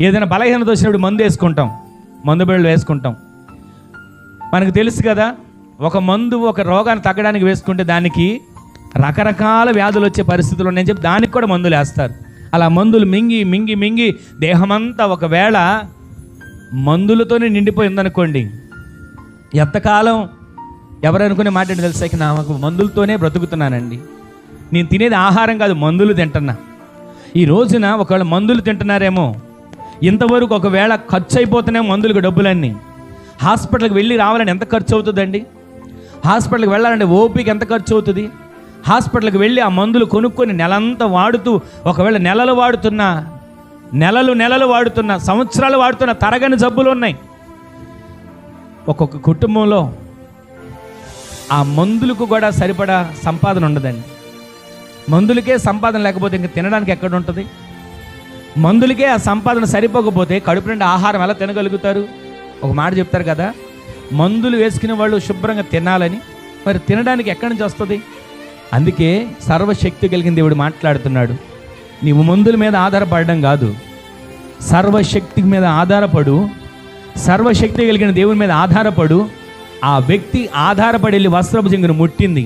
ఏదైనా బలహీనత వచ్చినప్పుడు మందు వేసుకుంటాం. మందు బిళ్ళలు వేసుకుంటాం. మనకు తెలుసు కదా ఒక మందు ఒక రోగాన్ని తగ్గడానికి వేసుకుంటే దానికి రకరకాల వ్యాధులు వచ్చే పరిస్థితులు ఉన్నాయని చెప్పి దానికి కూడా మందులు వేస్తారు. అలా మందులు మింగి మింగి మింగి దేహమంతా ఒకవేళ మందులతోనే నిండిపోయిందనుకోండి ఎంతకాలం ఎవరనుకునే మాట ఏంటో తెలుసా? నాకు మందులతోనే బ్రతుకుతున్నానండి. నేను తినేది ఆహారం కాదు మందులు తింటున్నా. ఈ రోజున ఒకవేళ మందులు తింటున్నారేమో ఇంతవరకు ఒకవేళ ఖర్చు అయిపోతున్నాయి మందులకు డబ్బులన్నీ. హాస్పిటల్కి వెళ్ళి రావాలని ఎంత ఖర్చు అవుతుందండి హాస్పిటల్కి వెళ్ళాలంటే ఓపిక ఎంత ఖర్చు అవుతుంది హాస్పిటల్కి వెళ్ళి ఆ మందులు కొనుక్కొని నెలంతా వాడుతూ ఒకవేళ నెలలు వాడుతున్నా నెలలు నెలలు వాడుతున్నా సంవత్సరాలు వాడుతున్న తరగని జబ్బులు ఉన్నాయి. ఒక్కొక్క కుటుంబంలో ఆ మందులకు కూడా సరిపడా సంపాదన ఉండదండి. మందులకే సంపాదన లేకపోతే ఇంక తినడానికి ఎక్కడ ఉంటుంది? మందులకే ఆ సంపాదన సరిపోకపోతే కడుపు నుండి ఆహారం ఎలా తినగలుగుతారు? ఒక మాట చెప్తారు కదా మందులు వేసుకునే వాళ్ళు శుభ్రంగా తినాలని మరి తినడానికి ఎక్కడి నుంచి వస్తుంది? అందుకే సర్వశక్తి కలిగిన దేవుడు మాట్లాడుతున్నాడు. నీవు మందుల మీద ఆధారపడడం కాదు సర్వశక్తి మీద ఆధారపడు సర్వశక్తి కలిగిన దేవుని మీద ఆధారపడు ఆ వ్యక్తి ఆధారపడి వెళ్ళి వస్త్రపు జింగును ముట్టింది.